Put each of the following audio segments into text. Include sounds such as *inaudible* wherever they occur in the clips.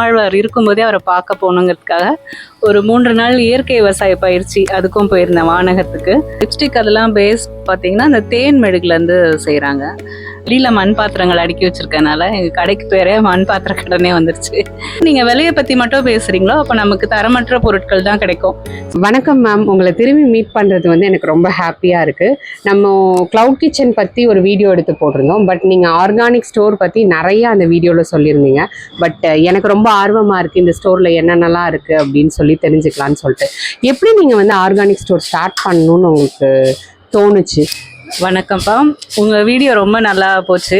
ஆழ்வார் இருக்கும்போதே அவரை பார்க்க போகணுங்கிறதுக்காக ஒரு மூன்று நாள் இயற்கை விவசாய பயிற்சி அதுக்கும் போயிருந்தேன் வானகத்துக்கு. லிப்ஸ்டிக் அதெல்லாம் பேஸ் பார்த்தீங்கன்னா அந்த தேன் மெழுகுலேருந்து செய்கிறாங்க வெளியில் மண் பாத்திரங்கள் அடுக்கி வச்சிருக்கனால எங்கள் கடைக்கு பேரே மண் பாத்திர கடனே வந்துருச்சு. நீங்கள் விலையை பற்றி மட்டும் பேசுகிறீங்களோ அப்போ நமக்கு தரமற்ற பொருட்கள் தான் கிடைக்கும். வணக்கம் மேம் உங்களை திரும்பி மீட் பண்ணுறது வந்து எனக்கு ரொம்ப ஹாப்பியாக இருக்குது நம்ம க்ளவுட் கிச்சன் பற்றி ஒரு வீடியோ எடுத்து போட்டிருந்தோம். பட் நீங்கள் ஆர்கானிக் ஸ்டோர் பற்றி நிறைய அந்த வீடியோவில் சொல்லியிருந்தீங்க. பட் எனக்கு ரொம்ப ஆர்வமாக இருக்குது இந்த ஸ்டோரில் என்னென்னலாம் இருக்குது அப்படின்னு சொல்லி தெரிஞ்சுக்கலான்னு சொல்லிட்டு. எப்படி நீங்கள் வந்து ஆர்கானிக் ஸ்டோர் ஸ்டார்ட் பண்ணணும்னு உங்களுக்கு தோணுச்சு? வணக்கம்ப்பா உங்கள் வீடியோ ரொம்ப நல்லா போச்சு.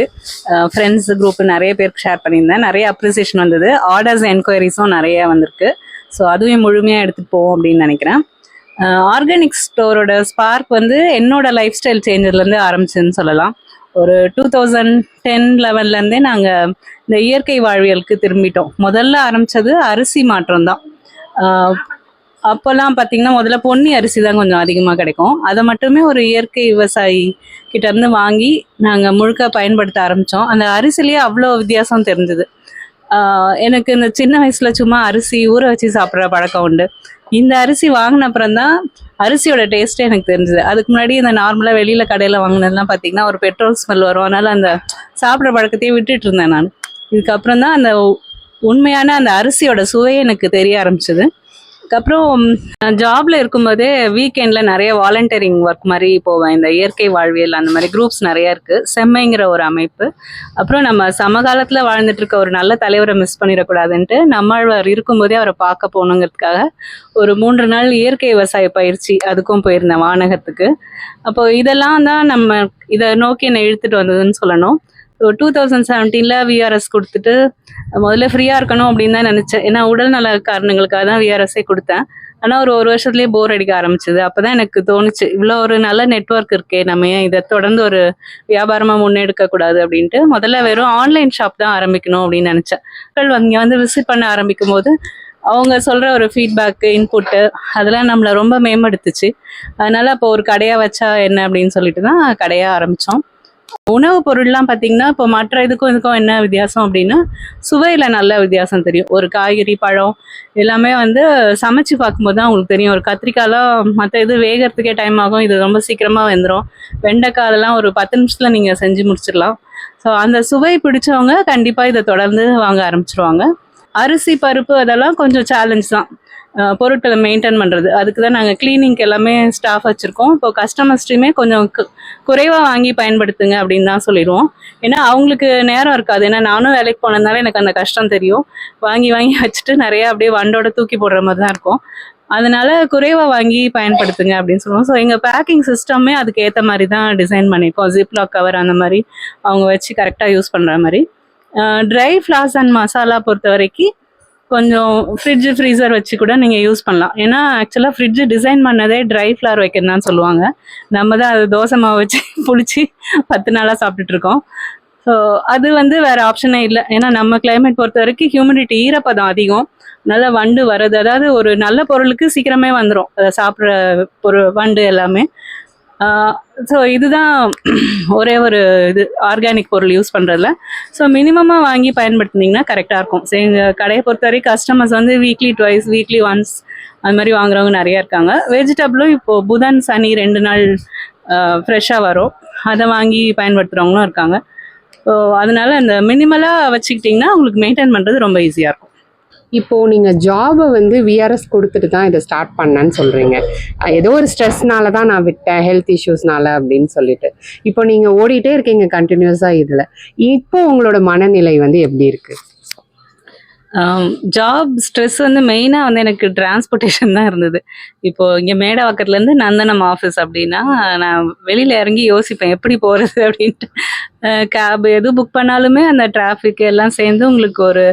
ஃப்ரெண்ட்ஸ் குரூப் நிறைய பேருக்கு ஷேர் பண்ணியிருந்தேன். நிறைய அப்ரிசியேஷன் வந்தது. ஆர்டர்ஸ் என்கொயரிஸும் நிறைய வந்திருக்கு. ஸோ அதுவும் முழுமையாக எடுத்துகிட்டு போவோம் அப்படின்னு நினைக்கிறேன். ஆர்கானிக் ஸ்டோரோட ஸ்பார்க் வந்து என்னோட லைஃப் ஸ்டைல் சேஞ்சர்லேருந்து ஆரம்பிச்சுன்னு சொல்லலாம். ஒரு டூ தௌசண்ட் டென் லெவன்லேருந்தே நாங்கள் இந்த இயற்கை வாழ்வியலுக்கு திரும்பிட்டோம். முதல்ல ஆரம்பித்தது அரிசி மாற்றம் தான். அப்போல்லாம் பார்த்தீங்கன்னா முதல்ல பொன்னி அரிசி தான் கொஞ்சம் அதிகமாக கிடைக்கும். அதை மட்டுமே ஒரு இயற்கை விவசாயி கிட்டேருந்து வாங்கி நாங்கள் முழுக்க பயன்படுத்த ஆரம்பித்தோம் அந்த அரிசிலேயே அவ்வளோ வித்தியாசம் தெரிஞ்சுது. எனக்கு இந்த சின்ன வயசில் சும்மா அரிசி ஊற வச்சு சாப்பிட்ற பழக்கம் உண்டு. இந்த அரிசி வாங்கின அப்புறம் தான் அரிசியோட டேஸ்ட்டே எனக்கு தெரிஞ்சுது. அதுக்கு முன்னாடி இந்த நார்மலாக வெளியில் கடையில் வாங்கினதுலாம் பார்த்தீங்கன்னா ஒரு பெட்ரோல் ஸ்மெல் வரும். அதனால் அந்த சாப்பிட்ற பழக்கத்தையே விட்டுட்டு இருந்தேன் நான். இதுக்கப்புறம் தான் அந்த உண்மையான அந்த அரிசியோட சுவையே எனக்கு தெரிய ஆரம்பிச்சது. அதுக்கப்புறம் ஜாப்ல இருக்கும்போதே வீக்கெண்டில் நிறைய வாலண்டியரிங் ஒர்க் மாதிரி போவேன். இந்த இயற்கை வாழ்வியல் அந்த மாதிரி குரூப்ஸ் நிறைய இருக்கு. செம்மைங்கிற ஒரு அமைப்பு. அப்புறம் நம்ம சமகாலத்தில் வாழ்ந்துட்டு இருக்க ஒரு நல்ல தலைவரை மிஸ் பண்ணிடக்கூடாதுன்ட்டு நம்மாழ்வார் இருக்கும்போதே அவரை பார்க்க போகணுங்கிறதுக்காக ஒரு மூன்று நாள் இயற்கை விவசாய பயிற்சி அதுக்கும் போயிருந்தேன் வானகத்துக்கு. அப்போ இதெல்லாம் தான் நம்ம இதை நோக்கி என்னை இழுத்துட்டு வந்ததுன்னு சொல்லணும். ஸோ டூ தௌசண்ட் செவன்டீனில் விஆர்எஸ் கொடுத்துட்டு முதல்ல ஃப்ரீயாக இருக்கணும் அப்படின்னு தான் நினச்சேன். ஏன்னா உடல்நல காரணங்களுக்காக தான் விஆர்எஸ்ஸே கொடுத்தேன். ஆனால் ஒரு ஒரு வருஷத்துலேயே போர் அடிக்க ஆரம்பிச்சது. அப்போ தான் எனக்கு தோணுச்சு இவ்வளோ ஒரு நல்ல நெட்வொர்க் இருக்கே நம்ம ஏன் இதை தொடர்ந்து ஒரு வியாபாரமாக முன்னெடுக்கக்கூடாது அப்படின்ட்டு முதல்ல வெறும் ஆன்லைன் ஷாப் தான் ஆரம்பிக்கணும் அப்படின்னு நினச்சேன். மக்கள் இங்கே வந்து விசிட் பண்ண ஆரம்பிக்கும் போது அவங்க சொல்கிற ஒரு ஃபீட்பேக்கு இன்புட்டு அதெல்லாம் நம்மளை ரொம்ப மேம்படுத்துச்சு. அதனால் அப்போ ஒரு கடையாக வச்சா என்ன அப்படின்னு சொல்லிட்டு தான் கடையாக ஆரம்பித்தோம் உணவுப் பொருள்லாம் பார்த்தீங்கன்னா இப்போ மற்ற இதுக்கும் இதுக்கும் என்ன வித்தியாசம் அப்படின்னா சுவையில் நல்ல வித்தியாசம் தெரியும். ஒரு காய்கறி பழம் எல்லாமே வந்து சமைச்சு பார்க்கும்போது தான் உங்களுக்கு தெரியும். ஒரு கத்திரிக்காய்லாம் மற்ற இது வேகிறதுக்கே டைம் ஆகும். இது ரொம்ப சீக்கிரமாக வெந்துடும் வெண்டைக்காய் அதெல்லாம் ஒரு பத்து நிமிஷத்தில் நீங்கள் செஞ்சு முடிச்சிடலாம். ஸோ அந்த சுவை பிடிச்சவங்க கண்டிப்பாக இதை தொடர்ந்து வாங்க ஆரம்பிச்சிருவாங்க. அரிசி பருப்பு அதெல்லாம் கொஞ்சம் சேலஞ்ச் தான். பொருட்களை மெயின்டைன் பண்ணுறது அதுக்கு தான் நாங்கள் க்ளீனிங்க்கு எல்லாமே ஸ்டாஃப் வச்சுருக்கோம். இப்போ கஸ்டமர்ஸ்ட்டையுமே கொஞ்சம் குறைவாக வாங்கி பயன்படுத்துங்க அப்படின்னு தான் சொல்லிடுவோம். ஏன்னா அவங்களுக்கு நேரம் இருக்காது. ஏன்னா நானும் வேலைக்கு போனதுனால எனக்கு அந்த கஷ்டம் தெரியும். வாங்கி வாங்கி வச்சுட்டு நிறையா அப்படியே வண்டோட தூக்கி போடுற மாதிரி தான் இருக்கும். அதனால குறைவாக வாங்கி பயன்படுத்துங்க அப்படின்னு சொல்லுவோம். ஸோ எங்கள் பேக்கிங் சிஸ்டமே அதுக்கு ஏற்ற மாதிரி தான் டிசைன் பண்ணியிருக்கோம். ஜிப்லாக் கவர் அந்த மாதிரி அவங்க வச்சு கரெக்டாக யூஸ் பண்ணுற மாதிரி. ட்ரை ஃப்ளார்ஸ் அண்ட் மசாலா பொறுத்த வரைக்கும் கொஞ்சம் ஃப்ரிட்ஜ் ஃப்ரீசர் வச்சு கூட நீங்கள் யூஸ் பண்ணலாம். ஏன்னா ஆக்சுவலாக ஃப்ரிட்ஜ் டிசைன் பண்ணதே ட்ரை ஃப்ளார் வைக்கணும் சொல்லுவாங்க. நம்ம தான் அது தோசை மாவு வச்சு *laughs* புளிச்சு பத்து நாளாக சாப்பிட்டுட்டு இருக்கோம். ஸோ அது வந்து வேறு ஆப்ஷனே இல்லை. ஏன்னா நம்ம கிளைமேட் பொறுத்த வரைக்கும் ஹியூமிடிட்டி ஈரப்பதம் அதிகம். நல்ல வண்டு வர்றது அதாவது ஒரு நல்ல பொருளுக்கு சீக்கிரமே வந்துடும் அதை சாப்பிட்ற பொருள் வண்டு எல்லாமே. ஸோ இதுதான் ஒரே ஒரு இது ஆர்கானிக் பொருள் யூஸ் பண்ணுறதுல ஸோ மினிமமாக வாங்கி பயன்படுத்துனீங்கன்னா கரெக்டாக இருக்கும். ஸோ எங்கள் கடையை பொறுத்த வரைக்கும் கஸ்டமர்ஸ் வந்து வீக்லி ட்வைஸ் வீக்லி ஒன்ஸ் அது மாதிரி வாங்குறவங்க நிறைய இருக்காங்க. வெஜிடபிளும் இப்போது புதன் சனி ரெண்டு நாள் ஃப்ரெஷ்ஷாக வரும். அதை வாங்கி பயன்படுத்துகிறவங்களும் இருக்காங்க. ஸோ அதனால அந்த மினிமலாக வச்சுக்கிட்டிங்கன்னா உங்களுக்கு மெயின்டைன் பண்ணுறது ரொம்ப ஈஸியாக இருக்கும். இப்போ நீங்கள் ஜாபை வந்து விஆர்எஸ் கொடுத்துட்டு தான் இதை ஸ்டார்ட் பண்ணேன்னு சொல்றீங்க. ஏதோ ஒரு ஸ்ட்ரெஸ்னால தான் நான் விட்டேன் ஹெல்த் இஷ்யூஸ்னால அப்படின்னு சொல்லிட்டு. இப்போ நீங்கள் ஓடிட்டே இருக்கீங்க கண்டினியூஸாக இதில். இப்போ உங்களோட மனநிலை வந்து எப்படி இருக்கு? ஜாப் ஸ்ட்ரெஸ் வந்து மெயினாக வந்து எனக்கு டிரான்ஸ்போர்ட்டேஷன் தான் இருந்தது. இப்போ இங்கே மேடவாக்கத்துலேருந்து நந்தனம் ஆஃபீஸ் அப்படின்னா நான் வெளியில் இறங்கி யோசிப்பேன் எப்படி போகிறது அப்படின்ட்டு. கேப் எது புக் பண்ணாலுமே அந்த டிராஃபிக் எல்லாம் சேர்ந்து உங்களுக்கு ஒரு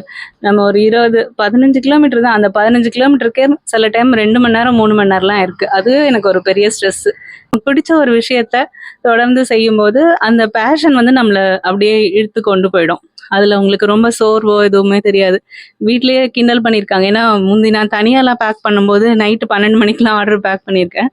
நம்ம ஒரு இருபது பதினஞ்சு கிலோமீட்டர் தான். அந்த பதினஞ்சு கிலோமீட்டருக்கே சில டைம் ரெண்டு மணி நேரம் மூணு மணி நேரம்லாம் இருக்குது அது எனக்கு ஒரு பெரிய ஸ்ட்ரெஸ்ஸு பிடிச்ச ஒரு விஷயத்த தொடர்ந்து செய்யும்போது அந்த பேஷன் வந்து நம்மளை அப்படியே இழுத்து கொண்டு போயிடும். அதில் உங்களுக்கு ரொம்ப சோர்வோ எதுவுமே தெரியாது. வீட்லயே கிண்டல் பண்ணியிருக்காங்க ஏன்னா முந்தி நான் தனியாலாம் பேக் பண்ணும்போது நைட்டு பன்னெண்டு மணிக்கெலாம் ஆர்டர் பேக் பண்ணியிருக்கேன்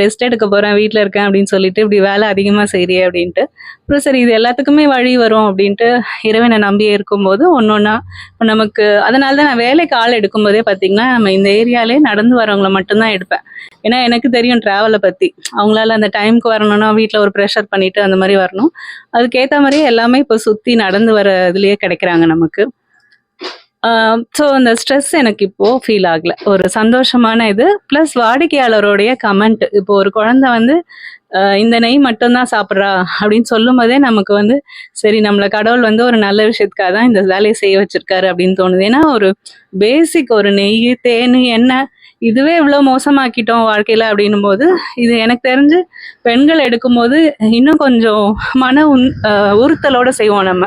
ரெஸ்ட் எடுக்க போகிறேன் வீட்டில் இருக்கேன் அப்படின்னு சொல்லிட்டு இப்படி வேலை அதிகமாக செய்றியே அப்படின்ட்டு. அப்புறம் சரி இது எல்லாத்துக்குமே வழி வரும் அப்படின்ட்டு இறைவனை நம்பியே இருக்கும்போது ஒன்று ஒன்றா இப்போ நமக்கு அதனால தான் நான் வேலைக்கு ஆள் எடுக்கும்போதே பார்த்தீங்கன்னா நம்ம இந்த ஏரியாலே நடந்து வரவங்களை மட்டும்தான் எடுப்பேன். ஏன்னா எனக்கு தெரியும் ட்ராவலை பற்றி அவங்களால அந்த டைம்க்கு வரணும்னா வீட்டில் ஒரு ப்ரெஷர் பண்ணிட்டு அந்த மாதிரி வரணும். அதுக்கேற்ற மாதிரியே எல்லாமே இப்போ சுற்றி நடந்து வர இதுலேயே கிடைக்கிறாங்க நமக்கு. ஸோ அந்த ஸ்ட்ரெஸ் எனக்கு இப்போது ஃபீல் ஆகல. ஒரு சந்தோஷமான இது ப்ளஸ் வாடிக்கையாளருடைய கமெண்ட் இப்போ ஒரு குழந்தை வந்து இந்த நெய் மட்டும்தான் சாப்பிட்றா அப்படின்னு சொல்லும் போதே நமக்கு வந்து சரி நம்மளை கடவுள் வந்து ஒரு நல்ல விஷயத்துக்காக தான் இந்த வேலையை செய்ய வச்சிருக்காரு அப்படின்னு தோணுது. ஏன்னா ஒரு பேசிக் ஒரு நெய் தேன் எண்ணெய் இதுவே இவ்வளோ மோசமாக்கிட்டோம் வாழ்க்கையில் அப்படின்னும் போது இது எனக்கு தெரிஞ்சு பெண்கள் எடுக்கும்போது இன்னும் கொஞ்சம் மன உன் ஆஹ் உறுத்தலோட செய்வோம் நம்ம.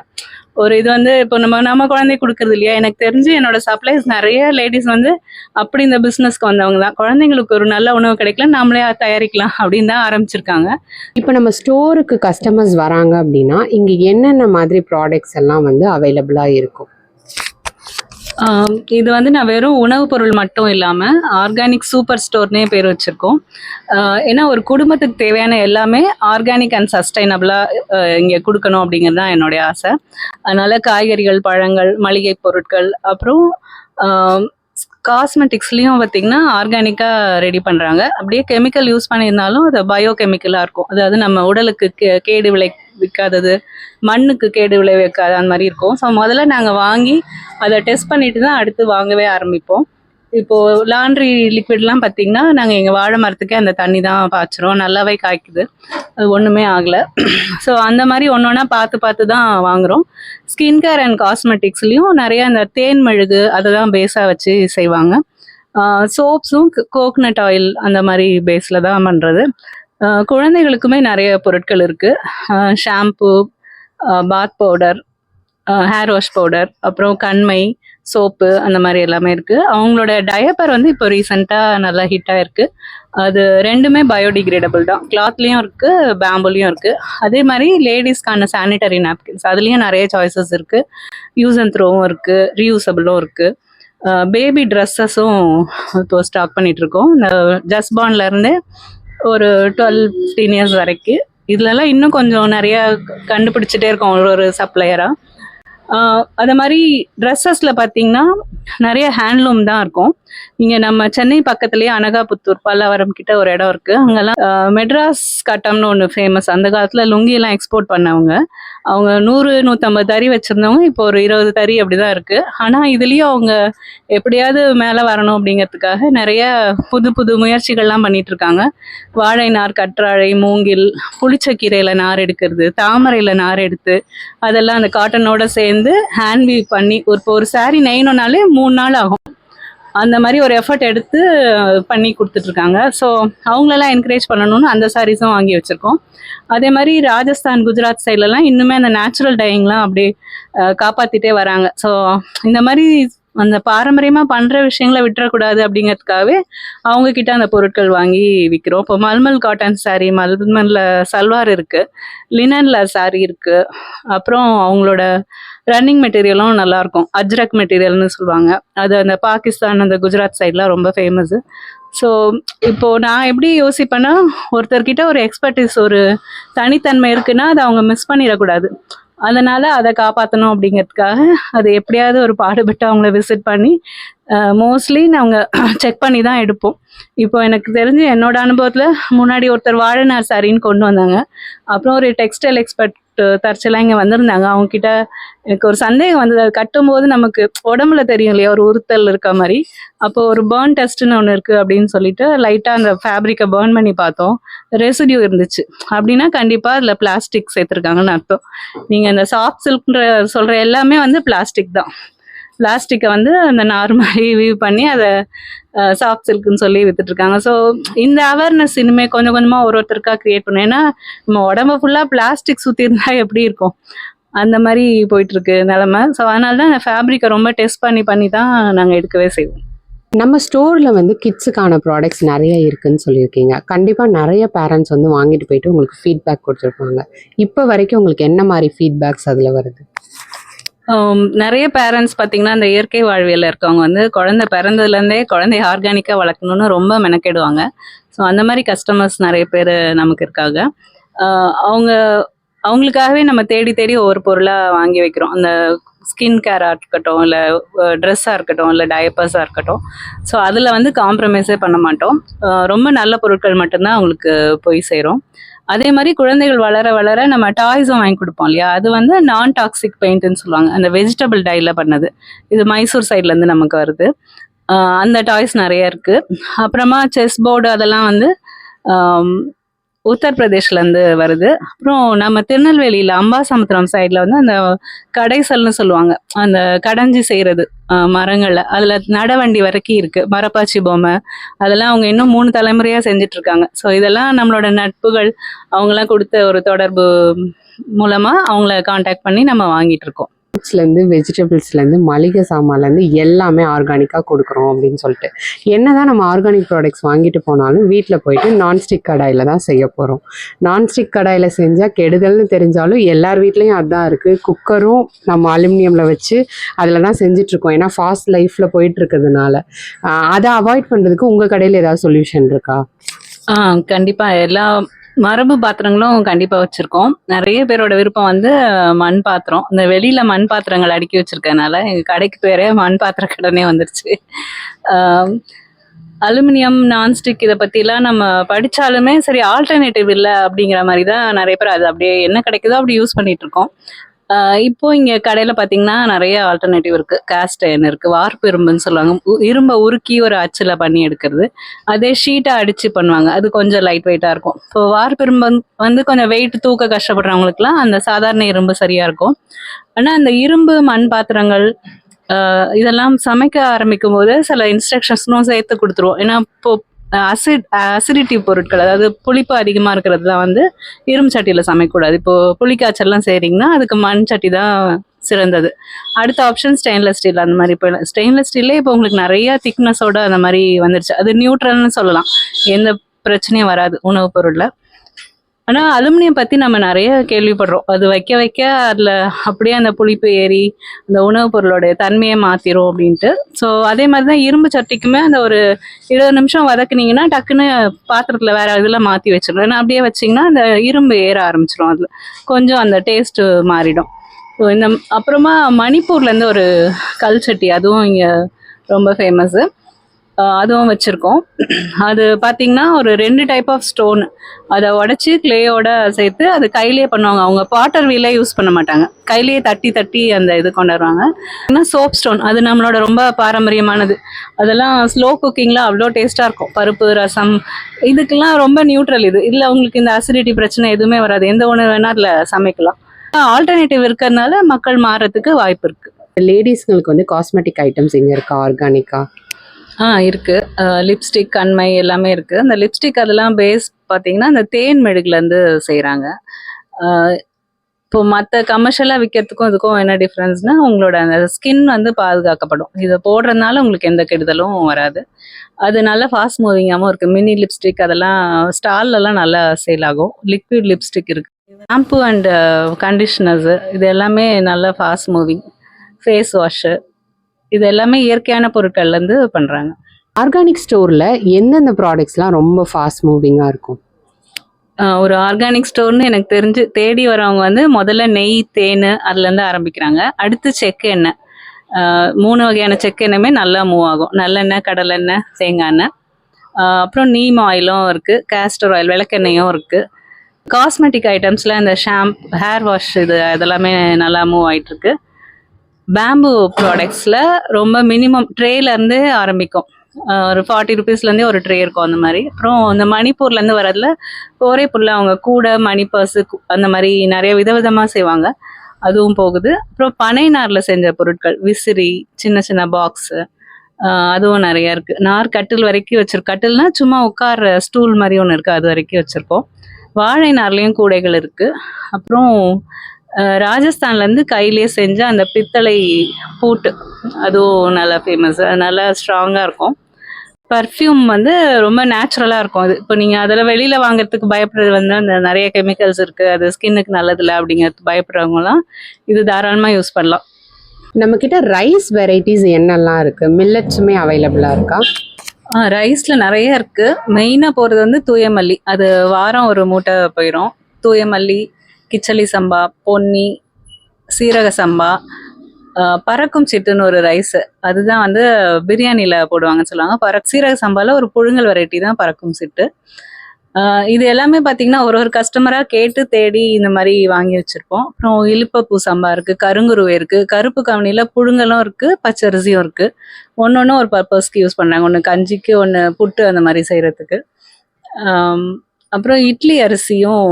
ஒரு இது வந்து இப்போ நம்ம நம்ம குழந்தை கொடுக்கறது இல்லையா? எனக்கு தெரிஞ்சு என்னோட சப்ளைஸ் நிறைய லேடிஸ் வந்து அப்படி இந்த பிஸ்னஸ்க்கு வந்தவங்க தான். குழந்தைங்களுக்கு ஒரு நல்ல உணவு கிடைக்கல நாமளே தயாரிக்கலாம் அப்படின்னு தான் ஆரம்பிச்சிருக்காங்க. இப்போ நம்ம ஸ்டோருக்கு கஸ்டமர்ஸ் வராங்க அப்படின்னா இங்கே என்னென்ன மாதிரி ப்ராடக்ட்ஸ் எல்லாம் வந்து அவைலபிளாக இருக்கும்? இது வந்து நான் வெறும் உணவுப் பொருள் மட்டும் இல்லாமல் ஆர்கானிக் சூப்பர் ஸ்டோர்னே பேர் வச்சுருக்கோம். ஏன்னா ஒரு குடும்பத்துக்கு தேவையான எல்லாமே ஆர்கானிக் அண்ட் சஸ்டைனபிளாக இங்கே கொடுக்கணும் அப்படிங்கிறது தான் என்னுடைய ஆசை. அதனால் காய்கறிகள் பழங்கள் மளிகை பொருட்கள் அப்புறம் காஸ்மெட்டிக்ஸ்லேயும் பார்த்திங்கன்னா ஆர்கானிக்காக ரெடி பண்ணுறாங்க அப்படியே கெமிக்கல் யூஸ் பண்ணியிருந்தாலும் அது பயோ கெமிக்கலாக இருக்கும். அதாவது நம்ம உடலுக்கு கே கேடு விற்காதது மண்ணுக்கு கேடு விளைவிக்காத அந்த மாதிரி இருக்கும். ஸோ முதல்ல நாங்கள் வாங்கி அதை டெஸ்ட் பண்ணிட்டு தான் அடுத்து வாங்கவே ஆரம்பிப்போம். இப்போது லாண்ட்ரி லிக்விட்லாம் பார்த்திங்கன்னா நாங்கள் எங்கள் வாழை மரத்துக்கே அந்த தண்ணி தான் பாய்ச்சுறோம். நல்லாவே காய்க்குது. அது ஒன்றுமே ஆகலை. ஸோ அந்த மாதிரி ஒன்று ஒன்றா பார்த்து பார்த்து தான் வாங்குறோம். ஸ்கின் கேர் அண்ட் காஸ்மெட்டிக்ஸ்லேயும் நிறைய அந்த தேன் மெழுகு அதை தான் பேஸாக வச்சு செய்வாங்க. சோப்ஸும் கோகனட் ஆயில் அந்த மாதிரி பேஸில் தான் பண்ணுறது குழந்தைகளுக்குமே நிறைய பொருட்கள் இருக்குது shampoo bath powder hair wash powder அப்புறம் கண்மை சோப்பு அந்த மாதிரி எல்லாமே இருக்குது அவங்களோட டயப்பர் வந்து இப்போ ரீசெண்டாக நல்லா ஹிட்டாக இருக்குது அது ரெண்டுமே பயோடிகிரேடபிள் தான். கிளாத்லேயும் இருக்குது பேம்புலேயும் இருக்குது அதே மாதிரி லேடிஸ்க்கான சானிட்டரி நாப்கின்ஸ் அதுலேயும் நிறைய சாய்ஸஸ் இருக்குது யூஸ் அண்ட் த்ரோவும் இருக்குது ரீயூசபிளும் இருக்குது பேபி ட்ரெஸ்ஸஸும் இப்போ ஸ்டாக் பண்ணிகிட்ருக்கோம் இந்த ஜஸ்பான்லேருந்து ஒரு டுவெல் ஃபிஃப்டீன் இயர்ஸ் வரைக்கும். இதுலலாம் இன்னும் கொஞ்சம் நிறைய கண்டுபிடிச்சிட்டே இருக்கோம் ஒரு ஒரு சப்ளையராக அது மாதிரி ட்ரெஸ்ஸஸில் பார்த்தீங்கன்னா நிறைய ஹேண்ட்லூம் தான் இருக்கும். இங்கே நம்ம சென்னை பக்கத்துலேயே அனகாபுத்தூர் பல்லவரம் கிட்ட ஒரு இடம் இருக்குது அங்கெல்லாம் மெட்ராஸ் கட்டம்னு ஒன்று ஃபேமஸ் அந்த காலத்தில் லுங்கியெல்லாம் எக்ஸ்போர்ட் பண்ணவங்க. அவங்க நூறு நூற்றம்பது தறி வச்சுருந்தவங்க இப்போ ஒரு இருபது தறி அப்படி தான் இருக்குது ஆனால் இதுலேயும் அவங்க எப்படியாவது மேலே வரணும் அப்படிங்கிறதுக்காக நிறைய புது புது முயற்சிகள்லாம் பண்ணிட்டு இருக்காங்க. வாழை நார் கற்றாழை மூங்கில் புளிச்சக்கீரையில் நார் எடுக்கிறது தாமரையில் நார் எடுத்து அதெல்லாம் அந்த காட்டனோட சேர்ந்து ஹேண்ட் வீவ் பண்ணி ஒரு இப்போ ஒரு சாரீ நெய்யணுனாலே மூணு நாள் ஆகும். அந்த மாதிரி ஒரு எஃபர்ட் எடுத்து பண்ணி கொடுத்துட்ருக்காங்க. ஸோ அவங்களெல்லாம் என்கரேஜ் பண்ணணும்னு அந்த சாரீஸும் வாங்கி வச்சுருக்கோம். அதே மாதிரி ராஜஸ்தான் குஜராத் சைட்லலாம் இன்னுமே அந்த நேச்சுரல் டையிங்லாம் அப்படியே காப்பாற்றிட்டே வராங்க. ஸோ இந்த மாதிரி அந்த பாரம்பரியமாக பண்ணுற விஷயங்களை விட்டுறக்கூடாது அப்படிங்கிறதுக்காகவே அவங்க கிட்ட அந்த பொருட்கள் வாங்கி விற்கிறோம் இப்போ மல்மல் காட்டன் சாரீ மல்மல்ல சல்வார் இருக்குது லினனில் சாரீ இருக்குது அப்புறம் அவங்களோட ரன்னிங் மெட்டீரியலும் நல்லாயிருக்கும் அஜ்ரக் மெட்டீரியல்னு சொல்லுவாங்க. அது அந்த பாகிஸ்தான் அந்த குஜராத் சைட்லாம் ரொம்ப ஃபேமஸ்ஸு ஸோ இப்போ நான் எப்படி யோசிப்பேன்னா ஒருத்தர்கிட்ட ஒரு எக்ஸ்பர்டிஸ் ஒரு தனித்தன்மை இருக்குன்னா அதை அவங்க மிஸ் பண்ணிடக்கூடாது. அதனால் அதை காப்பாற்றணும் அப்படிங்கிறதுக்காக அது எப்படியாவது ஒரு பாடுபட்டு அவங்கள விசிட் பண்ணி மோஸ்ட்லி நாங்கள் செக் பண்ணி தான் எடுப்போம். இப்போ எனக்கு தெரிஞ்சு என்னோட அனுபவத்தில் முன்னாடி ஒருத்தர் வாழனார் சாரின்னு கொண்டு வந்தாங்க. அப்புறம் ஒரு டெக்ஸ்டைல் எக்ஸ்பர்ட் தற்செல்லாம் இங்கே வந்திருந்தாங்க. அவங்க கிட்ட எனக்கு ஒரு சந்தேகம் வந்தது. அது கட்டும்போது நமக்கு உடம்புல தெரியும் இல்லையா? ஒரு உறுத்தல் இருக்க மாதிரி. அப்போ ஒரு பேர்ன் டெஸ்ட்னு ஒன்று இருக்குது அப்படின்னு சொல்லிட்டு லைட்டாக அந்த ஃபேப்ரிக்கை பேர்ன் பண்ணி பார்த்தோம். ரெசிடியூ இருந்துச்சு. அப்படின்னா கண்டிப்பாக அதில் பிளாஸ்டிக் சேர்த்துருக்காங்கன்னு அர்த்தம். நீங்கள் இந்த சாஃப்ட் சில்க்ன்ற சொல்கிற எல்லாமே வந்து பிளாஸ்டிக் தான். பிளாஸ்டிக்கை வந்து அந்த நார் மாதிரி வீவ் பண்ணி அதை சாஃப்ட் சில்க்னு சொல்லி வித்துட்ருக்காங்க ஸோ இந்த அவேர்னஸ் இனிமேல் கொஞ்சம் கொஞ்சமாக ஒரு ஒருத்தருக்கா க்ரியேட் பண்ணும். ஏன்னா நம்ம உடம்பு ஃபுல்லாக பிளாஸ்டிக் சுற்றி இருந்தால் எப்படி இருக்கும்? அந்த மாதிரி போயிட்டுருக்கு நிலமை. ஸோ அதனால தான் அந்த ஃபேப்ரிக்கை ரொம்ப டெஸ்ட் பண்ணி பண்ணி தான் நாங்கள் எடுக்கவே செய்வோம். நம்ம ஸ்டோரில் வந்து கிட்ஸுக்கான ப்ராடக்ட்ஸ் நிறைய இருக்குதுன்னு சொல்லியிருக்கீங்க. கண்டிப்பாக நிறைய பேரண்ட்ஸ் வந்து வாங்கிட்டு போயிட்டு உங்களுக்கு ஃபீட்பேக் கொடுத்துருப்பாங்க. இப்போ வரைக்கும் உங்களுக்கு என்ன மாதிரி ஃபீட்பேக்ஸ் அதில் வருது? Um, நிறைய பேரண்ட்ஸ் பார்த்தீங்கன்னா இந்த இயற்கை வாழ்வியல் இருக்கவங்க வந்து குழந்தை பிறந்ததுலேருந்தே குழந்தைய ஆர்கானிக்காக வளர்க்கணும்னு ரொம்ப மெனக்கெடுவாங்க. ஸோ அந்த மாதிரி கஸ்டமர்ஸ் நிறைய பேர் நமக்கு இருக்காங்க. Uh, அவங்க அவங்களுக்காகவே நம்ம தேடி தேடி ஒவ்வொரு பொருளாக வாங்கி வைக்கிறோம். அந்த ஸ்கின் கேராக இருக்கட்டும் இல்லை ட்ரெஸ்ஸாக இருக்கட்டும் இல்லை டயப்பர்ஸாக இருக்கட்டும். ஸோ அதில் வந்து காம்ப்ரமைஸே பண்ண மாட்டோம். Uh, ரொம்ப நல்ல பொருட்கள் மட்டும்தான் அவங்களுக்கு போய் சேரும். அதே மாதிரி குழந்தைகள் வளர வளர நம்ம டாய்ஸும் வாங்கி கொடுப்போம் இல்லையா? அது வந்து நான் டாக்ஸிக் பெயிண்ட்னு சொல்லுவாங்க. அந்த வெஜிடபிள் டைல பண்ணது. இது மைசூர் சைட்லேருந்து நமக்கு வருது. அந்த டாய்ஸ் நிறைய இருக்கு. அப்புறமா செஸ் போர்டு அதெல்லாம் வந்து உத்தரப்பிரதேஷ்லேருந்து வருது. அப்புறம் நம்ம திருநெல்வேலியில் அம்பாசமுத்திரம் சைடில் வந்து அந்த கடைசல்னு சொல்லுவாங்க. அந்த கடைஞ்சி செய்கிறது மரங்களில். அதில் நடவண்டி வரைக்கும் இருக்குது மரப்பாச்சி பொம்மை. அதெல்லாம் அவங்க இன்னும் மூணு தலைமுறையாக செஞ்சுட்டு இருக்காங்க ஸோ இதெல்லாம் நம்மளோட நட்புகள் அவங்களாம் கொடுத்த ஒரு தொடர்பு மூலமாக அவங்கள காண்டாக்ட் பண்ணி நம்ம வாங்கிட்டு இருக்கோம் ஃப்ரூட்ஸ்லேருந்து வெஜிடபிள்ஸ்லேருந்து மளிகை சாமான்லேருந்து எல்லாமே ஆர்கானிக்காக கொடுக்குறோம் அப்படின்னு சொல்லிட்டு. என்னதான் நம்ம ஆர்கானிக் ப்ராடக்ட்ஸ் வாங்கிட்டு போனாலும் வீட்டில் போயிட்டு நான்ஸ்டிக் கடாயில் தான் செய்ய போகிறோம் நான்ஸ்டிக் கடாயில் செஞ்சால் கெடுதல்னு தெரிஞ்சாலும் எல்லார் வீட்லேயும் அதுதான் இருக்குது குக்கரும் நம்ம அலுமினியமில் வச்சு அதில் தான் செஞ்சிட்ருக்கோம். ஏன்னா ஃபாஸ்ட் லைஃப்பில் போயிட்டு இருக்கிறதுனால அதை அவாய்ட் பண்ணுறதுக்கு உங்கள் கடையில் ஏதாவது சொல்யூஷன் இருக்கா? ஆ எல்லா மரபு பாத்திரங்களும் கண்டிப்பா வச்சிருக்கோம். நிறைய பேரோட விருப்பம் வந்து மண் பாத்திரம். இந்த வெளியில மண் பாத்திரங்கள் அடுக்கி வச்சிருக்கனால எங்க கடைக்கு பேரே மண் பாத்திர கடனே வந்துருச்சு. அலுமினியம் நான்ஸ்டிக் இதை பற்றிலாம் நம்ம படித்தாலுமே சரி ஆல்டர்னேட்டிவ் இல்லை அப்படிங்கிற மாதிரி தான் நிறைய பேர் அது அப்படியே என்ன கிடைக்குதோ அப்படி யூஸ் பண்ணிகிட்ருக்கோம் இருக்கோம். இப்போ இங்க கடையில பாத்தீங்கன்னா நிறைய ஆல்டர்னேட்டிவ் இருக்கு. காஸ்ட் அயன் இருக்கு வார்ப்பு இரும்புன்னு சொல்லுவாங்க. உ- இரும்பை உருக்கி ஒரு அச்சில் பண்ணி எடுக்கிறது. அதே ஷீட்டை அடிச்சு பண்ணுவாங்க. அது கொஞ்சம் லைட் வெயிட்டா இருக்கும். இப்போ வார்ப்பு இரும்பு வந்து- கொஞ்சம் வெயிட் தூக்க கஷ்டப்படுறவங்களுக்குலாம் அந்த சாதாரண இரும்பு சரியா இருக்கும். ஆனா அந்த இரும்பு மண் பாத்திரங்கள் இதெல்லாம் சமைக்க ஆரம்பிக்கும் போது சில இன்ஸ்ட்ரக்ஷன்ஸ்னும் சேர்த்து கொடுத்துருவோம். ஏன்னா இப்போ அசிட் அசிடிட்டி பொருட்கள் அதாவது புளிப்பு அதிகமாக இருக்கிறதுலாம் வந்து இரும்பு சட்டியில் சமைக்கக்கூடாது. இப்போது புளிக்காய்ச்சல்லாம் செய்கிறீங்கன்னா அதுக்கு மண் சட்டி தான் சிறந்தது. அடுத்த ஆப்ஷன் ஸ்டெயின்லெஸ் ஸ்டீல் அந்த மாதிரி இப்போ ஸ்டெயின்லெஸ் ஸ்டீல்லே இப்போ உங்களுக்கு நிறைய திக்னஸோட அந்த மாதிரி வந்துருச்சு. அது நியூட்ரல்னு சொல்லலாம். எந்த பிரச்சனையும் வராது உணவுப் பொருளில். ஆனால் அலுமினியம் பற்றி நம்ம நிறைய கேள்விப்படுறோம். அது வைக்க வைக்க அதில் அப்படியே அந்த புளிப்பு ஏறி அந்த உணவுப் பொருளோடைய தன்மையை மாற்றிடும் அப்படின்ட்டு. ஸோ அதே மாதிரி தான் இரும்பு சட்டிக்குமே அந்த ஒரு இருபது நிமிஷம் வதக்குனீங்கன்னா டக்குன்னு பாத்திரத்தில் வேற இதில் மாற்றி வச்சிடும் ஏன்னா அப்படியே வச்சிங்கன்னா அந்த இரும்பு ஏற ஆரம்பிச்சிடும் அதில். கொஞ்சம் அந்த டேஸ்ட்டு மாறிடும். ஸோ இந்த அப்புறமா மணிப்பூர்லேருந்து ஒரு கல் சட்டி அதுவும் இங்கே ரொம்ப ஃபேமஸ்ஸு அதுவும் வச்சுருக்கோம். அது பார்த்தீங்கன்னா ஒரு ரெண்டு டைப் ஆஃப் ஸ்டோன் அதை உடச்சி கிளேயோட சேர்த்து அது கையிலேயே பண்ணுவாங்க. அவங்க பாட்டர் வீலே யூஸ் பண்ண மாட்டாங்க. கையிலேயே தட்டி தட்டி அந்த இது கொண்டாடுவாங்க ஆனால் ஏன்னா சோப் ஸ்டோன் அது நம்மளோட ரொம்ப பாரம்பரியமானது. அதெல்லாம் ஸ்லோ குக்கிங்கில் அவ்வளோ டேஸ்ட்டாக இருக்கும். பருப்பு ரசம் இதுக்கெல்லாம் ரொம்ப நியூட்ரல் இது. இல்லை உங்களுக்கு இந்த அசிடிட்டி பிரச்சனை எதுவுமே வராது. எந்த உணவு வேணால் அதில் சமைக்கலாம். ஆல்டர்னேட்டிவ் இருக்கிறதுனால மக்கள் மாறத்துக்கு வாய்ப்பு இருக்குது லேடிஸ்களுக்கு வந்து காஸ்மெட்டிக் ஐட்டம்ஸ் இங்கே இருக்கா? ஆர்கானிக்கா ஆ இருக்கு. லிப்ஸ்டிக் கண்மை எல்லாமே இருக்கு. அந்த லிப்ஸ்டிக் அதெல்லாம் பேஸ் பார்த்தீங்கன்னா அந்த தேன் மெழுகுலேருந்து செய்கிறாங்க இப்போ மற்ற கமர்ஷியலாக விற்கிறதுக்கும் இதுக்கும் என்ன டிஃப்ரென்ஸ்னா உங்களோட அந்த ஸ்கின் வந்து பாதுகாக்கப்படும். இதை போடுறதுனால உங்களுக்கு எந்த கெடுதலும் வராது. அது நல்ல ஃபாஸ்ட் மூவிங்காகவும் இருக்குது மினி லிப்ஸ்டிக் அதெல்லாம் ஸ்டால்லலாம் நல்லா சேல் ஆகும். லிக்விட் லிப்ஸ்டிக் இருக்குது ஷாம்பு அண்ட் கண்டிஷ்னர்ஸு இது எல்லாமே நல்ல ஃபாஸ்ட் மூவிங் ஃபேஸ் வாஷு இது எல்லாமே இயற்கையான பொருட்கள்லேருந்து பண்ணுறாங்க ஆர்கானிக் ஸ்டோரில் எந்தெந்த ப்ராடக்ட்ஸ்லாம் ரொம்ப ஃபாஸ்ட் மூவிங்காக இருக்கும்? ஒரு ஆர்கானிக் ஸ்டோர்னு எனக்கு தெரிஞ்சு தேடி வரவங்க வந்து முதல்ல நெய் தேன் அதுலேருந்து ஆரம்பிக்கிறாங்க. அடுத்து செக்கு எண்ணெய். மூணு வகையான செக்கு எண்ணெயுமே நல்லா மூவ் ஆகும். நல்லெண்ணெய் கடலெண்ணெய் தேங்காய் எண்ணெய். அப்புறம் நீம் ஆயிலும் இருக்குது கேஸ்டர் ஆயில் விளக்கெண்ணெயும் இருக்குது காஸ்மெட்டிக் ஐட்டம்ஸில் இந்த ஷாம்ப் ஹேர் வாஷ் இது அதெல்லாமே நல்லா மூவ் ஆயிட்டிருக்கு பேம்பு ப்ராடக்ட்ஸில் ரொம்ப மினிமம் ட்ரேலேருந்து ஆரம்பிக்கும். ஒரு ஃபார்ட்டி ருபீஸ்லேருந்தே ஒரு ட்ரே இருக்கும் அந்த மாதிரி. அப்புறம் இந்த மணிப்பூர்லேருந்து வரதுல ஒரே புல்ல அவங்க கூடை மணி பர்ஸு அந்த மாதிரி நிறைய விதவிதமாக செய்வாங்க. அதுவும் போகுது. அப்புறம் பனை நாரில் செஞ்ச பொருட்கள் விசிறி சின்ன சின்ன பாக்ஸு அதுவும் நிறைய இருக்கு. நார் கட்டில் வரைக்கும் வச்சிருக்கோம் கட்டில்னா சும்மா உட்கார்ற ஸ்டூல் மாதிரி ஒன்று இருக்குது அது வரைக்கும் வச்சுருக்கோம் வாழை நார்லேயும் கூடைகள் இருக்குது அப்புறம் அஹ், ராஜஸ்தான்ல இருந்து கையிலேயே செஞ்ச அந்த பித்தளை பூட்டு. அதுவும் நல்லா ஃபேமஸ் நல்லா ஸ்ட்ராங்காக இருக்கும். பர்ஃப்யூம் வந்து ரொம்ப நேச்சுரலாக இருக்கும் அது. இப்போ நீங்கள் அதில் வெளியில் வாங்குறதுக்கு பயப்படுறது வந்து அந்த நிறைய கெமிக்கல்ஸ் இருக்குது அது ஸ்கின்னுக்கு நல்லதில்லை அப்படிங்கிறது பயப்படுறவங்கலாம் இது தாராளமாக யூஸ் பண்ணலாம். நம்ம கிட்ட ரைஸ் வெரைட்டிஸ் என்னெல்லாம் இருக்கு? மில்லட்ஸுமே அவைலபிளா இருக்கா? ரைஸில் நிறைய இருக்குது மெயினாக போகிறது வந்து தூயமல்லி. அது வாரம் ஒரு மூட்டை போயிடும் தூயமல்லி கிச்சலி சம்பா பொன்னி சீரக சம்பா பறக்கும் சிட்டுன்னு ஒரு ரைஸ். அதுதான் வந்து பிரியாணியில் போடுவாங்கன்னு சொல்லுவாங்க. பற சீரக சம்பாவில் ஒரு புழுங்கல் வெரைட்டி தான் பறக்கும் சிட்டு. இது எல்லாமே பார்த்தீங்கன்னா ஒரு ஒரு கஸ்டமராக கேட்டு தேடி இந்த மாதிரி வாங்கி வச்சுருப்போம். அப்புறம் இலுப்பப்பூ சம்பா இருக்குது கருங்குருவை இருக்குது கருப்பு கவனியில் புழுங்கலும் இருக்குது பச்சரிசியும் இருக்குது ஒன்று ஒன்று ஒரு பர்பஸ்க்கு யூஸ் பண்ணாங்க. ஒன்று கஞ்சிக்கு ஒன்று புட்டு அந்த மாதிரி செய்கிறதுக்கு அப்புறம் இட்லி அரிசியும்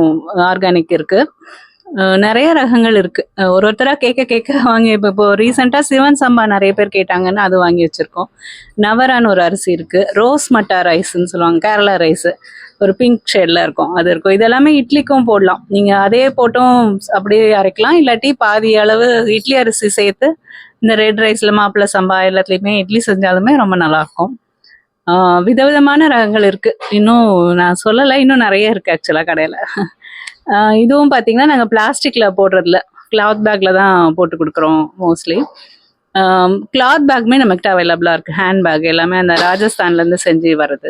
ஆர்கானிக் இருக்கு. நிறைய ரகங்கள் இருக்கு. ஒரு ஒருத்தரா கேட்க கேட்க வாங்கி இப்போ இப்போ ரீசெண்டாக சிவன் சம்பா நிறைய பேர் கேட்டாங்கன்னு அது வாங்கி வச்சிருக்கோம். நவரான்னு ஒரு அரிசி இருக்கு. ரோஸ் மட்டா ரைஸ்ன்னு சொல்லுவாங்க. கேரளா ரைஸ். ஒரு பிங்க் ஷேட்ல இருக்கும். அது இருக்கும். இது எல்லாமே இட்லிக்கும் போடலாம். நீங்க அதே போட்டும் அப்படியே அரைக்கலாம். இல்லாட்டி பாதி அளவு இட்லி அரிசி சேர்த்து இந்த ரெட் ரைஸ்ல மாப்பிள்ளை சம்பா எல்லாத்துலேயுமே இட்லி செஞ்சாலுமே ரொம்ப நல்லா இருக்கும். விதவிதமான ரகங்கள் இருக்கு. இன்னும் நான் சொல்லலை இன்னும் நிறைய இருக்கு ஆக்சுவலாக கடையில். இதுவும் பார்த்தீங்கன்னா நாங்கள் பிளாஸ்டிக்ல போடுறதில்ல கிளாத் பேக்ல தான் போட்டு கொடுக்குறோம் மோஸ்ட்லி கிளாத் பேக்குமே நமக்கிட்ட அவைலபிளாக இருக்குது ஹேண்ட் பேக் எல்லாமே அந்த ராஜஸ்தான்லேருந்து செஞ்சு வர்றது.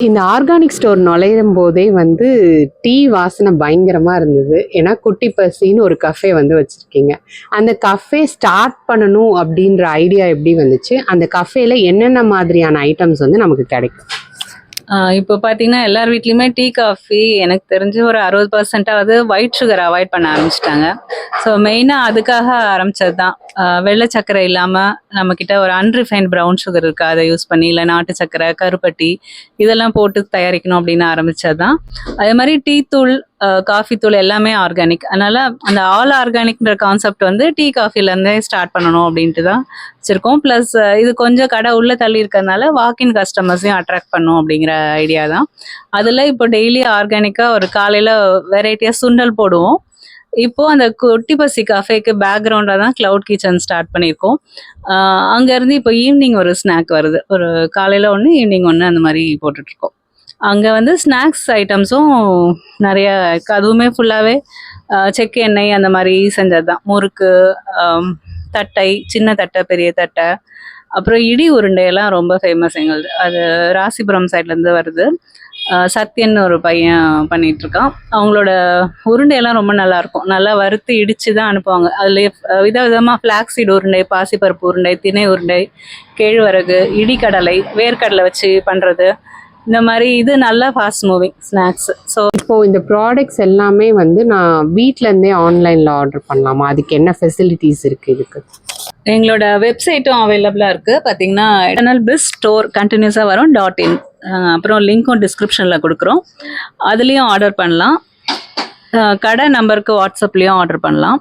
இந்த ஆர்கானிக் ஸ்டோர் நுழையும் போதே வந்து டீ வாசனை பயங்கரமாக இருந்தது. ஏன்னா குட்டி பசின்னு ஒரு கஃபே வந்து வச்சுருக்கீங்க. அந்த கஃபே ஸ்டார்ட் பண்ணணும் அப்படின்ற ஐடியா எப்படி வந்துச்சு? அந்த கஃபேல என்னென்ன மாதிரியான ஐட்டம்ஸ் வந்து நமக்கு கிடைக்கும்? இப்போ பார்த்தீங்கன்னா எல்லார் வீட்லேயுமே டீ காஃபி எனக்கு தெரிஞ்சு ஒரு அறுபது பர்சன்டாவது ஒயிட் சுகர் அவாய்ட் பண்ண ஆரம்பிச்சிட்டாங்க. ஸோ மெயினாக அதுக்காக ஆரம்பிச்சது தான் வெள்ளை சர்க்கரை இல்லாமல் நம்மக்கிட்ட ஒரு அன்ரிஃபைன்ட் ப்ரௌன் சுகர் இருக்குது அதை யூஸ் பண்ணி இல்லை நாட்டு சர்க்கரை கருப்பட்டி இதெல்லாம் போட்டு தயாரிக்கணும் அப்படின்னு ஆரம்பிச்சது தான் அதே மாதிரி டீ தூள் காஃபி தூள் எல்லாமே ஆர்கானிக் அதனால அந்த ஆல் ஆர்கானிக்ன்ற கான்செப்ட் வந்து டீ காஃபிலேருந்தே ஸ்டார்ட் பண்ணணும் அப்படின்ட்டு தான் வச்சுருக்கோம். ப்ளஸ் இது கொஞ்சம் கடை உள்ளே தள்ளி இருக்கிறதுனால வாக்கின் கஸ்டமர்ஸையும் அட்ராக்ட் பண்ணும் அப்படிங்கிற ஐடியா தான். அதில் இப்போ டெய்லி ஆர்கானிக்காக ஒரு காலையில் வெரைட்டியாக சுண்டல் போடுவோம். இப்போ அந்த குட்டி பசி கஃபேக்கு பேக்ரவுண்டாக தான் க்ளவுட் கிச்சன் ஸ்டார்ட் பண்ணியிருக்கோம். அங்கேருந்து இப்போ ஈவினிங் ஒரு ஸ்நாக் வருது. ஒரு காலையில் ஒன்று ஈவினிங் ஒன்று அந்த மாதிரி போட்டுட்ருக்கோம் அங்கே வந்து ஸ்நாக்ஸ் ஐட்டம்ஸும் நிறைய இருக்குது அதுவுமே ஃபுல்லாகவே செக்கு எண்ணெய் அந்த மாதிரி செஞ்சது தான் முறுக்கு தட்டை சின்ன தட்டை பெரிய தட்டை. அப்புறம் இடி உருண்டையெல்லாம் ரொம்ப ஃபேமஸ் எங்களுது. அது ராசிபுரம் சைட்லேருந்து வருது. சத்யன்னு ஒரு பையன் பண்ணிகிட்ருக்கான் அவங்களோட உருண்டையெல்லாம் ரொம்ப நல்லாயிருக்கும் நல்லா வறுத்து இடிச்சு தான் அனுப்புவாங்க. அதுலேயே வித விதமாக ஃப்ளாக்ஸீட் உருண்டை பாசிப்பருப்பு உருண்டை திணை உருண்டை கேழ்வரகு இடிக்கடலை வேர்க்கடலை வச்சு பண்ணுறது இந்த மாதிரி இது நல்லா ஃபாஸ்ட் மூவிங் ஸ்நாக்ஸ் ஸோ இப்போ இந்த ப்ராடக்ட்ஸ் எல்லாமே வந்து நான் வீட்ல இருந்தே ஆன்லைன்ல ஆர்டர் பண்ணலாமா? அதுக்கு என்ன ஃபெசிலிட்டிஸ் இருக்கு இதுக்கு? எங்களோட வெப்சைட்டும் அவைலபிளாக இருக்குது பார்த்தீங்கன்னா எடனல் பிஸ் ஸ்டோர் கண்டினியூஸாக வரும் டாட் இன் அப்புறம் லிங்க்கும் டிஸ்கிரிப்ஷனில் கொடுக்குறோம். அதுலேயும் ஆர்டர் பண்ணலாம். கடை நம்பருக்கு வாட்ஸ்அப்லேயும் ஆர்டர் பண்ணலாம்.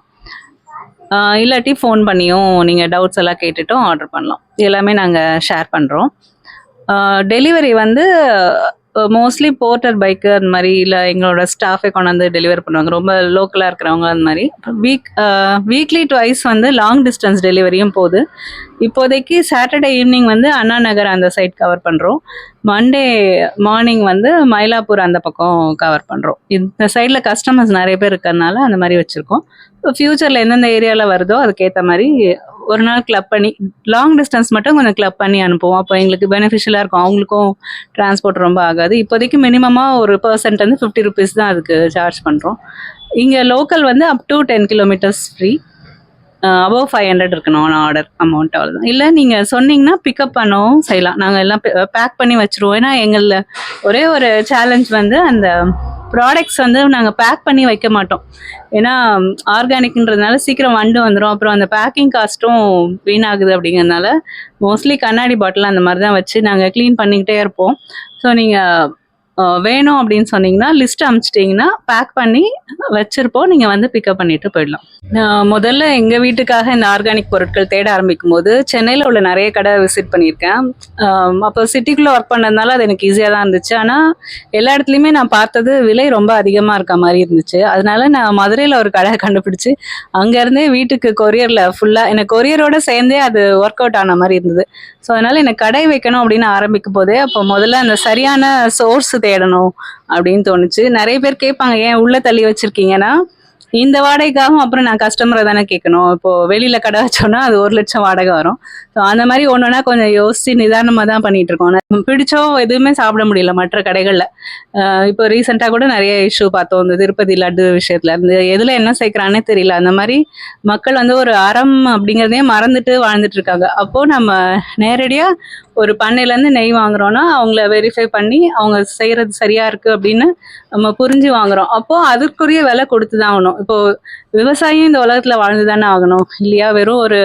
இல்லாட்டி ஃபோன் பண்ணியும் நீங்கள் டவுட்ஸ் எல்லாம் கேட்டுட்டும் ஆர்டர் பண்ணலாம். எல்லாமே நாங்கள் ஷேர் பண்ணுறோம் டெலிவரி வந்து மோஸ்ட்லி போர்ட்டர் பைக்கு அந்த மாதிரி இல்லை எங்களோட ஸ்டாஃபே கொண்டாந்து டெலிவர் பண்ணுவாங்க. ரொம்ப லோக்கலாக இருக்கிறவங்க அந்த மாதிரி. வீக் வீக்லி டுவைஸ் வந்து லாங் டிஸ்டன்ஸ் டெலிவரியும் போகுது. இப்போதைக்கு சாட்டர்டே ஈவினிங் வந்து அண்ணா நகர் அந்த சைட் கவர் பண்ணுறோம் மண்டே மார்னிங் வந்து மயிலாப்பூர் அந்த பக்கம் கவர் பண்ணுறோம் இந்த சைடில் கஸ்டமர்ஸ் நிறைய பேர் இருக்கிறதுனால அந்த மாதிரி வச்சுருக்கோம். ஃப்யூச்சரில் எந்தெந்த ஏரியாவில் வருதோ அதுக்கேற்ற மாதிரி ஒரு நாள் கிளப் பண்ணி லாங் டிஸ்டன்ஸ் மட்டும் கொஞ்சம் கிளப் பண்ணி அனுப்புவோம். அப்போ எங்களுக்கு பெனிஃபிஷியலாக இருக்கும். அவங்களுக்கும் டிரான்ஸ்போர்ட் ரொம்ப ஆகாது. இப்போதைக்கு மினிமமாக ஒரு பர்சன்ட் வந்து ஃபிஃப்டி ருபீஸ் தான் அதுக்கு சார்ஜ் பண்ணுறோம் இங்கே லோக்கல் வந்து up to ten kilometres free above five hundred இருக்கணும் ஆர்டர் அமௌண்ட் அவ்வளோதான் இல்லை நீங்கள் சொன்னீங்கன்னா பிக்கப் பண்ணவும் செய்யலாம். நாங்கள் எல்லாம் பேக் பண்ணி வச்சுருவோம். ஏன்னா எங்களில் ஒரே ஒரு சேலஞ்ச் வந்து அந்த ப்ராடக்ட்ஸ் வந்து நாங்கள் பேக் பண்ணி வைக்க மாட்டோம். ஏன்னா ஆர்கானிக்ன்றதுனால சீக்கிரம் வண்டு வந்துடும் அப்புறம் அந்த பேக்கிங் காஸ்ட்டும் வீணாகுது அப்படிங்கிறதுனால மோஸ்ட்லி கண்ணாடி பாட்டில் அந்த மாதிரி தான் வச்சு நாங்கள் க்ளீன் பண்ணிக்கிட்டே இருப்போம். ஸோ நீங்கள் வேணும் அப்படின்னு சொன்னீங்கன்னா லிஸ்ட் அனுப்பிச்சிட்டிங்கன்னா பேக் பண்ணி வச்சுருப்போம். நீங்கள் வந்து பிக்கப் பண்ணிட்டு போயிடலாம். நான் முதல்ல எங்கள் வீட்டுக்காக இந்த ஆர்கானிக் பொருட்கள் தேட ஆரம்பிக்கும் போது சென்னையில் உள்ள நிறைய கடை விசிட் பண்ணியிருக்கேன். அப்போ சிட்டிக்குள்ளே ஒர்க் பண்ணதுனால அது எனக்கு ஈஸியாக தான் இருந்துச்சு. ஆனால் எல்லா இடத்துலையுமே நான் பார்த்தது விலை ரொம்ப அதிகமாக இருக்க மாதிரி இருந்துச்சு. அதனால நான் மதுரையில் ஒரு கடை கண்டுபிடிச்சி அங்கேருந்தே வீட்டுக்கு கொரியரில் ஃபுல்லாக எனக்கு கொரியரோட சேர்ந்தே அது ஒர்க் அவுட் ஆன மாதிரி இருந்தது. ஸோ அதனால எனக்கு கடை வைக்கணும் அப்படின்னு ஆரம்பிக்கும் போதே அப்போ முதல்ல அந்த சரியான சோர்ஸ் தேடணும் அப்படின்னு தோணுச்சு. நிறைய பேர் கேட்பாங்க ஏன் உள்ள தள்ளி வச்சிருக்கீங்கன்னா? இந்த வாடகைக்காகவும் அப்புறம் நான் கஸ்டமரை தானே கேட்கணும். இப்போ வெளியில கடை வச்சோம்னா அது ஒரு லட்சம் வாடகை வரும். ஸோ அந்த மாதிரி ஒன்றுனா கொஞ்சம் யோசிச்சு நிதானமாக தான் பண்ணிட்டு இருக்கோம். நம்ம பிடிச்சோ எதுவுமே சாப்பிட முடியல மற்ற கடைகளில். இப்போ ரீசெண்டாக கூட நிறைய இஷ்யூ பார்த்தோம். இந்த திருப்பதி லட்டு விஷயத்துல இருந்து எதில் என்ன சேர்க்குறானே தெரியல. அந்த மாதிரி மக்கள் வந்து ஒரு அறம் அப்படிங்கிறதே மறந்துட்டு வாழ்ந்துட்டு இருக்காங்க. அப்போ நம்ம நேரடியாக ஒரு பண்ணையிலேருந்து நெய் வாங்குறோம்னா அவங்கள வெரிஃபை பண்ணி அவங்க செய்கிறது சரியா இருக்கு அப்படின்னு நம்ம புரிஞ்சு வாங்குறோம். அப்போ அதற்குரிய விலை கொடுத்து தான் ஆகணும். இப்போ விவசாயம் இந்த உலகத்தில் வாழ்ந்து தானே ஆகணும். இல்லையா? வெறும் ஒரு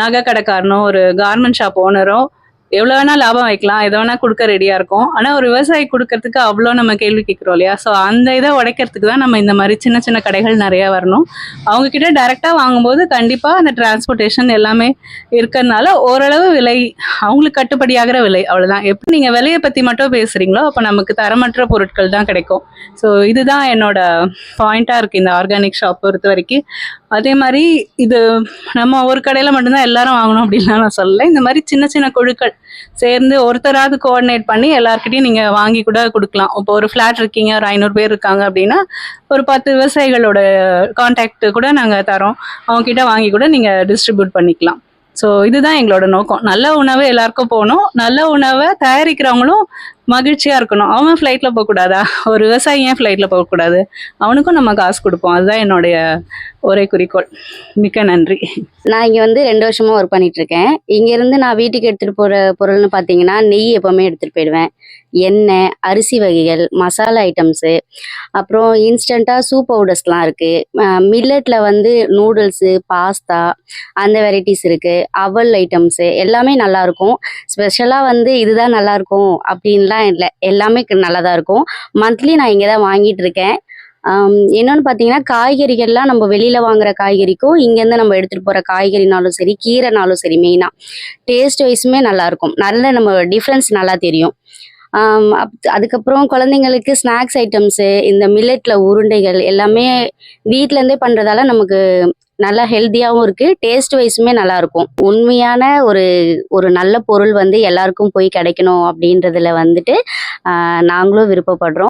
நகை கடைக்காரனோ ஒரு கார்மெண்ட் ஷாப் ஓனரோ எவ்வளோ வேணா லாபம் வைக்கலாம் எதை வேணா கொடுக்க ரெடியா இருக்கும். ஆனால் ஒரு விவசாயி கொடுக்கறதுக்கு அவ்வளோ நம்ம கேள்வி கேட்குறோம் இல்லையா? ஸோ அந்த இதை உடைக்கிறதுக்கு தான் நம்ம இந்த மாதிரி சின்ன சின்ன கடைகள் நிறைய வரணும். அவங்க கிட்ட டைரெக்டாக வாங்கும்போது கண்டிப்பாக அந்த டிரான்ஸ்போர்ட்டேஷன் எல்லாமே இருக்கிறதுனால ஓரளவு விலை அவங்களுக்கு கட்டுப்படியாகிற விலை அவ்வளவுதான். எப்படி நீங்க விலையை பத்தி மட்டும் பேசுறீங்களோ அப்ப நமக்கு தரமற்ற பொருட்கள் தான் கிடைக்கும். ஸோ இதுதான் என்னோட பாயிண்டா இருக்கு இந்த ஆர்கானிக் ஷாப் பொறுத்த வரைக்கும் அதே மாதிரி இது நம்ம ஒரு கடையில் மட்டும்தான் எல்லாரும் வாங்கணும் அப்படின்லாம் நான் சொல்லலை. இந்த மாதிரி சின்ன சின்ன குழுக்கள் சேர்ந்து ஒருத்தராவது கோஆர்டினேட் பண்ணி எல்லாருக்கிட்டையும் நீங்க வாங்கி கூட கொடுக்கலாம். இப்போ ஒரு ஃபிளாட் இருக்கீங்க ஒரு ஐநூறு பேர் இருக்காங்க அப்படின்னா ஒரு பத்து விவசாயிகளோட கான்டாக்ட் கூட நாங்க தரோம். அவங்க கிட்ட வாங்கி கூட நீங்க டிஸ்ட்ரிபியூட் பண்ணிக்கலாம். ஸோ இதுதான் எங்களோட நோக்கம். நல்ல உணவு எல்லாருக்கும் போகணும். நல்ல உணவை தயாரிக்கிறவங்களும் மகிழ்ச்சியா இருக்கணும். அவன் ஃப்ளைட்ல போகக்கூடாதா? ஒரு விவசாயி ஏன் ஃப்ளைட்ல போகக்கூடாது? அவனுக்கும் நம்ம காசு கொடுப்போம். அதுதான் என்னுடைய ஒரே குறிக்கோள். மிக்க நன்றி. நான் இங்கே வந்து ரெண்டு வருஷமா ஒர்க் பண்ணிட்டு இருக்கேன் இங்கேருந்து நான் வீட்டுக்கு எடுத்துகிட்டு போகிற பொருள்னு பார்த்தீங்கன்னா நெய் எப்போவுமே எடுத்துகிட்டு போயிடுவேன். எண்ணெய் அரிசி வகைகள் மசாலா ஐட்டம்ஸு அப்புறம் இன்ஸ்டண்ட்டாக சூப் பவுடர்ஸ்லாம் இருக்குது மில்லட்டில் வந்து நூடுல்ஸு பாஸ்தா அந்த வெரைட்டிஸ் இருக்குது அவல் ஐட்டம்ஸு எல்லாமே நல்லாயிருக்கும் ஸ்பெஷலாக வந்து இதுதான் நல்லாயிருக்கும் அப்படின்லாம் இல்லை எல்லாமே நல்லா தான் இருக்கும். மந்த்லி நான் இங்கே தான் வாங்கிட்டு இருக்கேன் என்னென்னு பார்த்தீங்கன்னா காய்கறிகள்லாம் நம்ம வெளியில் வாங்குற காய்கறிக்கும் இங்கேருந்து நம்ம எடுத்துகிட்டு போகிற காய்கறினாலும் சரி கீரைனாலும் சரி மெயினாக டேஸ்ட் வைஸுமே நல்லாயிருக்கும். நல்ல நம்ம டிஃப்ரென்ஸ் நல்லா தெரியும். அப்- அதுக்கப்புறம் குழந்தைங்களுக்கு ஸ்நாக்ஸ் ஐட்டம்ஸு இந்த மில்லட்டில் உருண்டைகள் எல்லாமே வீட்டிலேருந்தே பண்ணுறதால நமக்கு நல்லா ஹெல்த்தியாகவும் இருக்குது டேஸ்ட் வைஸுமே நல்லாயிருக்கும் உண்மையான ஒரு ஒரு நல்ல பொருள் வந்து எல்லாருக்கும் போய் கிடைக்கணும் அப்படின்றதுல வந்துட்டு நாங்களும் விருப்பப்படுறோம்.